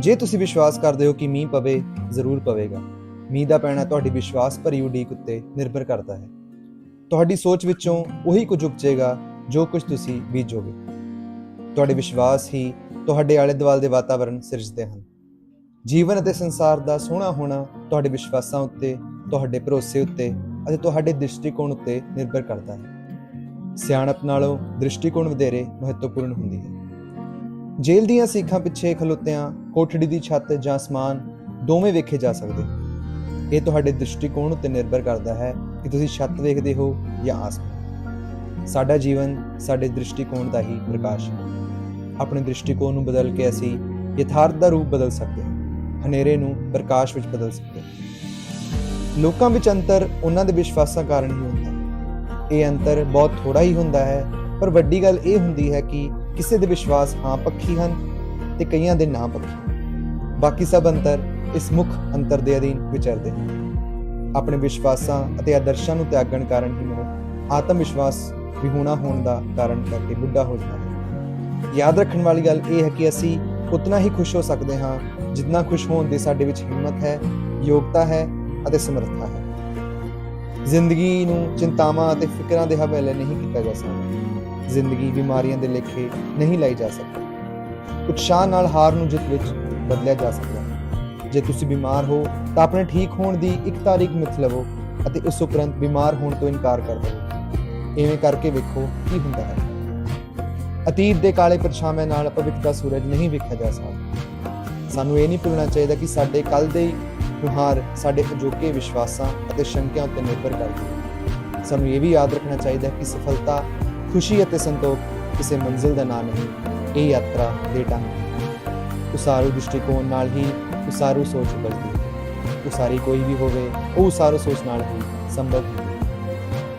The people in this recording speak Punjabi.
ਜੇ ਤੁਸੀਂ ਵਿਸ਼ਵਾਸ ਕਰਦੇ ਹੋ ਕਿ ਮੀਂਹ ਪਵੇ, ਜ਼ਰੂਰ ਪਵੇਗਾ। ਮੀਂਹ ਦਾ ਪੈਣਾ ਤੁਹਾਡੀ ਵਿਸ਼ਵਾਸ ਭਰੀ ਉਡੀਕ ਉੱਤੇ ਨਿਰਭਰ ਕਰਦਾ ਹੈ। ਤੁਹਾਡੀ ਸੋਚ ਵਿੱਚੋਂ ਉਹੀ ਕੁਝ ਉਪਜੇਗਾ ਜੋ ਕੁਝ ਤੁਸੀਂ ਬੀਜੋਗੇ। ਤੁਹਾਡੇ ਵਿਸ਼ਵਾਸ ਹੀ ਤੁਹਾਡੇ ਆਲੇ ਦੁਆਲੇ ਦੇ ਵਾਤਾਵਰਣ ਸਿਰਜਦੇ ਹਨ। ਜੀਵਨ ਅਤੇ ਸੰਸਾਰ ਦਾ ਸੋਹਣਾ ਹੋਣਾ ਤੁਹਾਡੇ ਵਿਸ਼ਵਾਸਾਂ ਉੱਤੇ, ਤੁਹਾਡੇ ਭਰੋਸੇ ਉੱਤੇ ਅਤੇ ਤੁਹਾਡੇ ਦ੍ਰਿਸ਼ਟੀਕੋਣ ਉੱਤੇ ਨਿਰਭਰ ਕਰਦਾ ਹੈ। ਸਿਆਣਪ ਨਾਲੋਂ ਦ੍ਰਿਸ਼ਟੀਕੋਣ ਵਧੇਰੇ ਮਹੱਤਵਪੂਰਨ ਹੁੰਦੀ ਹੈ। ਜੇਲ੍ਹ ਦੀਆਂ ਸੀਖਾਂ ਪਿੱਛੇ ਖਲੋਤਿਆਂ, ਕੋਠੜੀ ਦੀ ਛੱਤ ਜਾਂ ਅਸਮਾਨ ਦੋਵੇਂ ਵੇਖੇ ਜਾ ਸਕਦੇ। ਇਹ ਤੁਹਾਡੇ ਦ੍ਰਿਸ਼ਟੀਕੋਣ ਉੱਤੇ ਨਿਰਭਰ ਕਰਦਾ ਹੈ ਕਿ ਤੁਸੀਂ ਛੱਤ ਵੇਖਦੇ ਹੋ ਜਾਂ ਆਸਮਾਨ। ਸਾਡਾ ਜੀਵਨ ਸਾਡੇ ਦ੍ਰਿਸ਼ਟੀਕੋਣ ਦਾ ਹੀ ਪ੍ਰਕਾਸ਼ ਹੈ। ਆਪਣੇ ਦ੍ਰਿਸ਼ਟੀਕੋਣ ਨੂੰ ਬਦਲ ਕੇ ਅਸੀਂ ਯਥਾਰਥ ਦਾ ਰੂਪ ਬਦਲ ਸਕਦੇ ਹਾਂ। ਹਨੇਰੇ ਨੂੰ ਪ੍ਰਕਾਸ਼ ਵਿੱਚ ਬਦਲ ਸਕਦੇ ਹਾਂ। ਲੋਕਾਂ ਵਿੱਚ ਅੰਤਰ ਉਹਨਾਂ ਦੇ ਵਿਸ਼ਵਾਸਾਂ ਕਾਰਨ ਹੀ ਹੁੰਦਾ ਹੈ। ਇਹ ਅੰਤਰ ਬਹੁਤ ਥੋੜਾ ਹੀ ਹੁੰਦਾ ਹੈ, ਪਰ ਵੱਡੀ ਗੱਲ ਇਹ ਹੁੰਦੀ ਹੈ ਕਿ ਕਿਸੇ ਦੇ ਵਿਸ਼ਵਾਸ ਹਾਂ ਪੱਖੀ ਹਨ ਤੇ ਕਈਆਂ ਦੇ ਨਾ ਪੱਖੀ। ਬਾਕੀ ਸਭ ਅੰਤਰ ਇਸ ਮੁੱਖ ਅੰਤਰ ਦੇ ਅਧੀਨ ਵਿਚਰਦੇ ਹਨ। ਆਪਣੇ ਵਿਸ਼ਵਾਸਾਂ ਅਤੇ ਆਦਰਸ਼ਾਂ ਨੂੰ ਤਿਆਗਣ ਕਾਰਨ ਹੀ ਮਨੁੱਖ ਆਤਮ ਵਿਸ਼ਵਾਸ ਵਿਹੂਣਾ ਹੋਣ ਦਾ ਕਾਰਨ ਕਰਕੇ ਬੁੱਢਾ ਹੋ ਜਾਂਦਾ ਹੈ। ਯਾਦ ਰੱਖਣ ਵਾਲੀ ਗੱਲ ਇਹ ਹੈ ਕਿ ਅਸੀਂ ਉਤਨਾ ਹੀ ਖੁਸ਼ ਹੋ ਸਕਦੇ ਹਾਂ ਜਿੰਨਾ ਖੁਸ਼ ਹੋਣ ਦੀ ਸਾਡੇ ਵਿੱਚ ਹਿੰਮਤ ਹੈ, ਯੋਗਤਾ ਹੈ ਅਤੇ ਸਮਰੱਥਾ ਹੈ। ਜ਼ਿੰਦਗੀ ਨੂੰ ਚਿੰਤਾਵਾਂ ਅਤੇ ਫਿਕਰਾਂ ਦੇ ਹਵਾਲੇ ਨਹੀਂ ਕੀਤਾ ਜਾ ਸਕਦਾ। ਜ਼ਿੰਦਗੀ ਬਿਮਾਰੀਆਂ ਦੇ ਲੇਖੇ ਨਹੀਂ ਲਈ ਜਾ ਸਕਦੀ। ਉਤਸ਼ਾਹ ਨਾਲ ਹਾਰ ਨੂੰ ਜਿੱਤ ਵਿੱਚ ਬਦਲਿਆ ਜਾ ਸਕਦਾ ਹੈ। ਜੇ ਤੁਸੀਂ ਬਿਮਾਰ ਹੋ, ਤਾਂ ਆਪਣੇ ਠੀਕ ਹੋਣ ਦੀ ਇੱਕ ਤਾਰੀਖ ਮਿਥ ਲਵੋ ਅਤੇ ਉਸ ਉਪਰੰਤ ਬਿਮਾਰ ਹੋਣ ਤੋਂ ਇਨਕਾਰ ਕਰ ਦਿਓ। ਇਵੇਂ ਕਰਕੇ ਵੇਖੋ ਕੀ ਹੁੰਦਾ ਹੈ। ਅਤੀਤ ਦੇ ਕਾਲੇ ਪਰਛਾਵੇਂ ਨਾਲ ਭਵਿੱਖ ਦਾ ਸੂਰਜ ਨਹੀਂ ਵੇਖਿਆ ਜਾ ਸਕਦਾ। ਸਾਨੂੰ ਇਹ ਨਹੀਂ ਭੁੱਲਣਾ ਚਾਹੀਦਾ ਕਿ ਸਾਡੇ ਕੱਲ ਦੇ ਨੁਹਾਰ ਸਾਡੇ ਅਜੋਕੇ ਵਿਸ਼ਵਾਸਾਂ ਅਤੇ ਸ਼ੰਕਿਆਂ ਉੱਤੇ ਨਿਰਭਰ ਕਰਦੀ ਹੈ। ਸਾਨੂੰ ਇਹ ਵੀ ਯਾਦ ਰੱਖਣਾ ਚਾਹੀਦਾ ਹੈ ਕਿ ਸਫਲਤਾ, ਖੁਸ਼ੀ ਅਤੇ ਸੰਤੋਖ ਕਿਸੇ ਮੰਜ਼ਿਲ ਦਾ ਨਾਂ ਨਹੀਂ, ਇਹ ਯਾਤਰਾ ਦੇ ਢੰਗ ਉਸਾਰੂ ਦ੍ਰਿਸ਼ਟੀਕੋਣ ਨਾਲ ਹੀ ਉਸਾਰੂ ਸੋਚ ਉਪਜਦੀ ਹੈ। ਉਸਾਰੀ ਕੋਈ ਵੀ ਹੋਵੇ, ਉਹ ਉਸਾਰੂ ਸੋਚ ਨਾਲ ਹੀ ਸੰਭਵ ਹੈ।